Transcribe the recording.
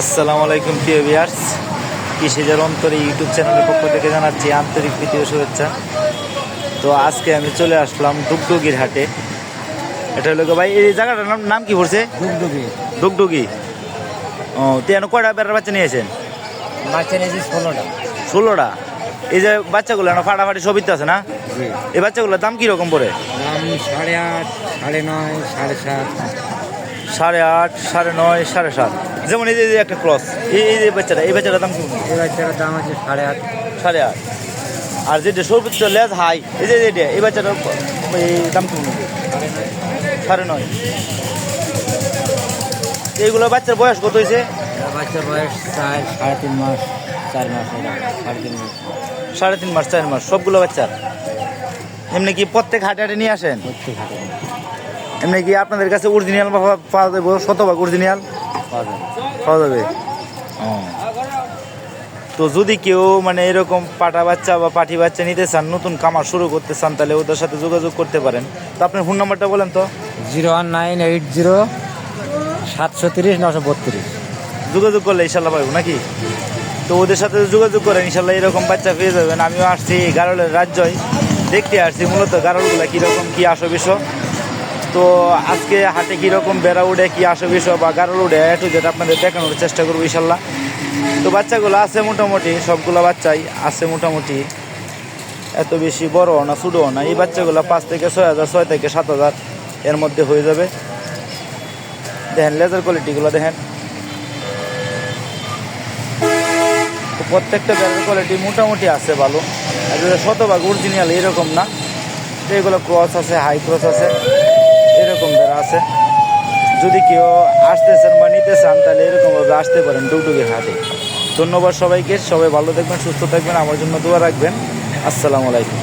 আসসালামু আলাইকুম প্রিয় ভিয়ার্স কৃষিজার অন্তরে ইউটিউব চ্যানেলের পক্ষ থেকে জানাচ্ছি আন্তরিক প্রীতি ও শুভেচ্ছা। তো আজকে আমি চলে আসলাম ডুগডুগির হাটে। এটা হলো ভাই এই জায়গাটার নাম নাম কি পড়ছে? ডুগডুগি ডুগডুগি ও তেন কয়টা বেড়ার বাচ্চা নিয়েছেন বাচ্চা নিয়েছি ষোলোটা। ষোলোটা? এই যে বাচ্চাগুলো না ফাটাফাটি সবই তো আছে না? এই বাচ্চাগুলোর দাম কীরকম পড়ে? দাম সাড়ে আট সাড়ে নয় সাড়ে সাত। সাড়ে আট সাড়ে নয় সাড়ে সাত। যেমন এই যে একটা ক্রস এই এই যে বাচ্চাটা এই বাচ্চাটার দাম কি এই বাচ্চাটার দাম আছে সাড়ে আট। সাড়ে আট। আর যেটা সর্বোচ্চ লেজ হাই এই যে এটা এই বাচ্চাটার এই দাম কেমন হবে? সাড়ে নয়। এইগুলো বাচ্চার বয়স কত হয়েছে? বাচ্চার বয়স চার সাড়ে তিন মাস চার মাস সাড়ে তিন মাস। সাড়ে তিন মাস চার মাস সবগুলো বাচ্চার এমনি কি প্রত্যেক হাটে হাটে নিয়ে আসেন? প্রত্যেক হাটে এমনি কি আপনাদের কাছে অরিজিনাল পাওয়া যাবে? শতভাগ অরিজিনাল পাওয়া যাবে। তো যদি কেউ মানে এরকম পাটা বাচ্চা বা পাঠি বাচ্চা নিতে চান নতুন কামার শুরু করতে চান তাহলে ওদের সাথে যোগাযোগ করতে পারেন। তো আপনার ফোন নাম্বারটা বলেন তো। Zero one nine eight zero সাতশো তিরিশ নশো বত্রিশ। যোগাযোগ করলে ইনশাল্লাহ পাবো নাকি? তো ওদের সাথে যোগাযোগ করেন ইনশাল্লাহ এরকম বাচ্চা পেয়ে যাবেন। আমিও আসছি গারলের রাজ্যই। দেখতে আসছি মূলত গারলগুলো কীরকম কী আসো বিষয় তো আজকে হাটে কীরকম বেড়া উঠে কী আসো বিষয় বা গারল উঠে একটু যেটা আপনাদের দেখানোর চেষ্টা করব ইনশাল্লাহ। তো বাচ্চাগুলো আছে মোটামুটি, সবগুলো বাচ্চাই আছে মোটামুটি। এত বেশি বড় না ছোটো না। এই বাচ্চাগুলো পাঁচ থেকে ছয় হাজার, ছয় থেকে সাত হাজার এর মধ্যে হয়ে যাবে। দেখেন লেজার কোয়ালিটিগুলো দেখেন। প্রত্যেকটা ব্যাগের কোয়ালিটি মোটামুটি আছে ভালো। আর শতভাগ অরিজিনাল এরকম না এগুলো ক্রস আছে হাই ক্রস আছে। আছে। যদি কেউ আসতে চান বা নিতে চান, তাহলে এরকমভাবে আসতে পারেন ডুগডুগির হাটে। ধন্যবাদ সবাইকে, সবাই ভালো থাকবেন, সুস্থ থাকবেন, আমার জন্য দোয়া রাখবেন। আসসালামু আলাইকুম।